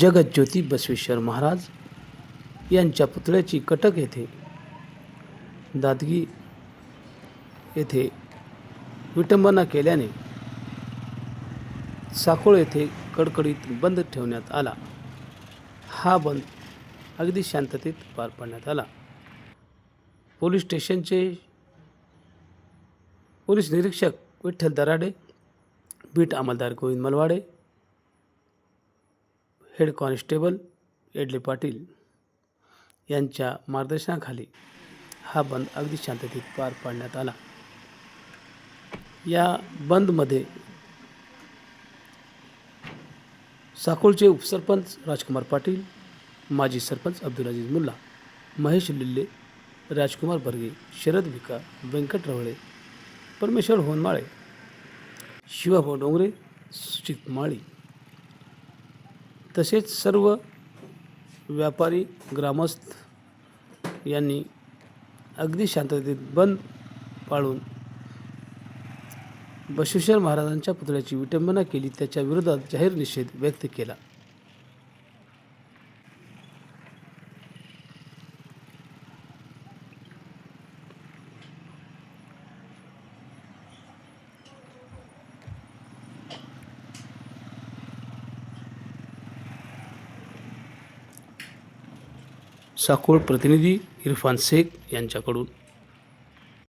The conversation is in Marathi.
जगज्योती बसवेश्वर महाराज यांच्या पुतळ्याची कटक येथे दादगी येथे विटंबना केल्याने साकोळ येथे कडकडीत बंद ठेवण्यात आला. हा बंद अगदी शांततेत पार पाडण्यात आला. पोलीस स्टेशनचे पोलीस निरीक्षक विठ्ठल दराडे बीट अंमलदार गोविंद मलवाडे हेड कॉन्स्टेबल एडले पाटील यांच्या मार्गदर्शनाखाली हा बंद अगदी शांततेत पार पाडण्यात आला. या बंदमध्ये साकोळचे उपसरपंच राजकुमार पाटील माजी सरपंच अब्दुल अजीज मुल्ला महेश लिल्ले राजकुमार बर्गे शरद भिका व्यंकट रवळे परमेश्वर होनमाळे शिवाभाऊ डोंगरे सुचित माळी. तसेच सर्व व्यापारी ग्रामस्थ यांनी अगदी शांततेत बंद पाळून बसवेश्वर महाराजांच्या पुतळ्याची विटंबना केली त्याच्या विरोधात जाहीर निषेध व्यक्त केला. साकोळ प्रतिनिधी इरफान शेख यांच्याकडून.